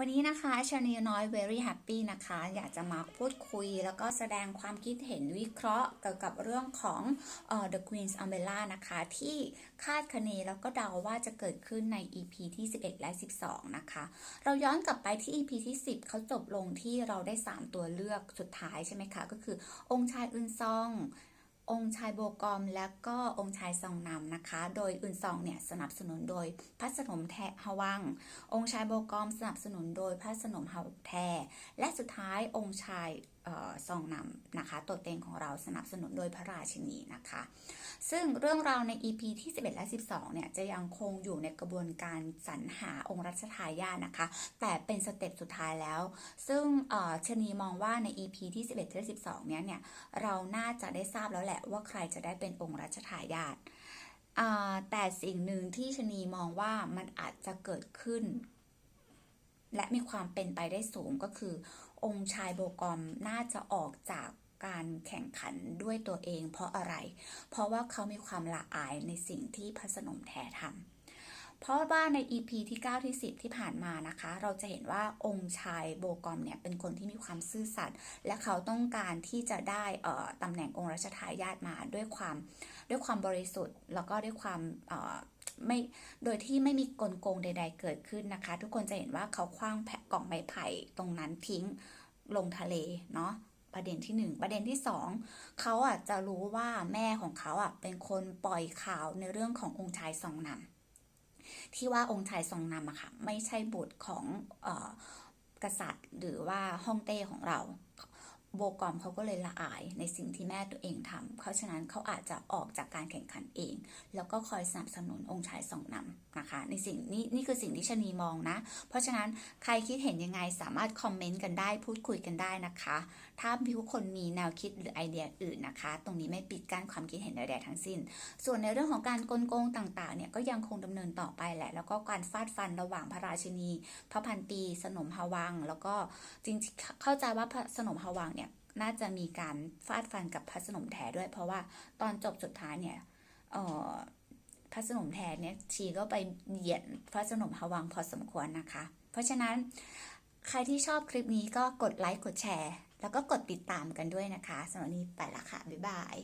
วันนี้นะคะชานีน้อย very happy นะคะ อยากจะมาพูดคุย แล้วก็แสดงความคิดเห็นวิเคราะห์เกี่ยวกับเรื่องของ The Queen's Umbrella นะคะ ที่คาดคะเนแล้วก็เดาว่าจะเกิดขึ้นใน EP ที่ 11 และ 12 นะคะ เราย้อนกลับไปที่ EP ที่ 10 เขาจบลงที่เราได้ 3 ตัวเลือกสุดท้ายใช่ไหมคะ ก็คือองค์ชายอึนซอง องค์ชายโบกอมและก็องค์ชายซองนำนะคะ โดยอื่นซองเนี่ยสนับสนุนโดยพระสนมแทฮวัง องค์ชายโบกอมสนับสนุนโดยพระสนมฮาแท และสุดท้ายองค์ชาย ซองนำนะคะ ตัวเต็งของเราสนับสนุนโดยพระราชินีนะคะ ซึ่งเรื่องราวใน EP ที่ 11 และ 12 เนี่ย จะยังคงอยู่ในกระบวนการสรรหาองค์รัชทายาทนะคะ แต่เป็นสเต็ปสุดท้ายแล้ว ซึ่งชนีมองว่าใน EP ที่ 11 และ 12 เนี้ยเนี่ย เราน่าจะได้ทราบแล้วแหละว่าใครจะได้เป็นองค์รัชทายาทแต่สิ่งหนึ่งที่ชนีมองว่ามันอาจจะเกิดขึ้น และมีความเป็นไปได้สูงก็คือ องค์ชายโบกอมน่าจะออกจากการแข่งขันด้วยตัวเอง เพราะอะไร เพราะว่าเขามีความละอายในสิ่งที่พระสนมแท้ทำเพราะว่าใน EP ที่ 9 ที่ 10 ที่ผ่านมานะคะ เราจะเห็นว่าองค์ชายโบกอมเนี่ยเป็นคนที่มีความซื่อสัตย์ และเขาต้องการที่จะได้ตำแหน่งองค์รัชทายาทมาด้วยความด้วยความบริสุทธิ์ แล้วก็ด้วยความ ไม่โดยที่ไม่มีกลโกงใด ๆ เกิดขึ้นนะคะ ทุกคนจะเห็นว่าเขาคว้างแผ่กล่องไม้ไผ่ตรงนั้นทิ้งลงทะเลเนาะประเด็นที่หนึ่งประเด็นที่สองเขาอะจะรู้ว่าแม่ของเขาอะเป็นคนปล่อยข่าวในเรื่องขององค์ชายซองนำที่ว่าองค์ชายซองนำอะค่ะไม่ใช่บุตรของออกษัตริย์หรือว่าฮ่องเต้ของเรา โบกอมเขาก็เลยละอายในสิ่งที่แม่ตัวเองทำเพราะฉะนั้นเขาอาจจะออกจากการแข่งขันเอง แล้วก็คอยสนับสนุนองค์ชายสองนำนะคะ ในสิ่งนี้นี่คือสิ่งที่ชนีมองนะ เพราะฉะนั้นใครคิดเห็นยังไงสามารถคอมเมนต์กันได้พูดคุยกันได้นะคะ ถ้าทุกคนมีแนวคิดหรือไอเดียอื่นนะคะ ตรงนี้ไม่ปิดกั้นความคิดเห็นใดๆทั้งสิ้น ส่วนในเรื่องของการกลโกงต่างๆเนี่ยก็ยังคงดำเนินต่อไปแหละ แล้วก็การฟาดฟันระหว่างพระราชินี พระพันปี สนมฮวัง แล้วก็จริงๆเข้าใจว่าพระสนมฮวังเนี่ย น่าจะมีการฟาดฟันกับพระสนมแท้ด้วย เพราะว่าตอนจบสุดท้ายเนี่ยเอ่อพระสนมแท้เนี่ยชีก็ไปเหยียดพระสนมพวังพอสมควรนะคะ เพราะฉะนั้นใครที่ชอบคลิปนี้ก็กดไลค์กดแชร์ แล้วก็กดติดตามกันด้วยนะคะสำหรับนี้ไปละค่ะ บ๊ายบาย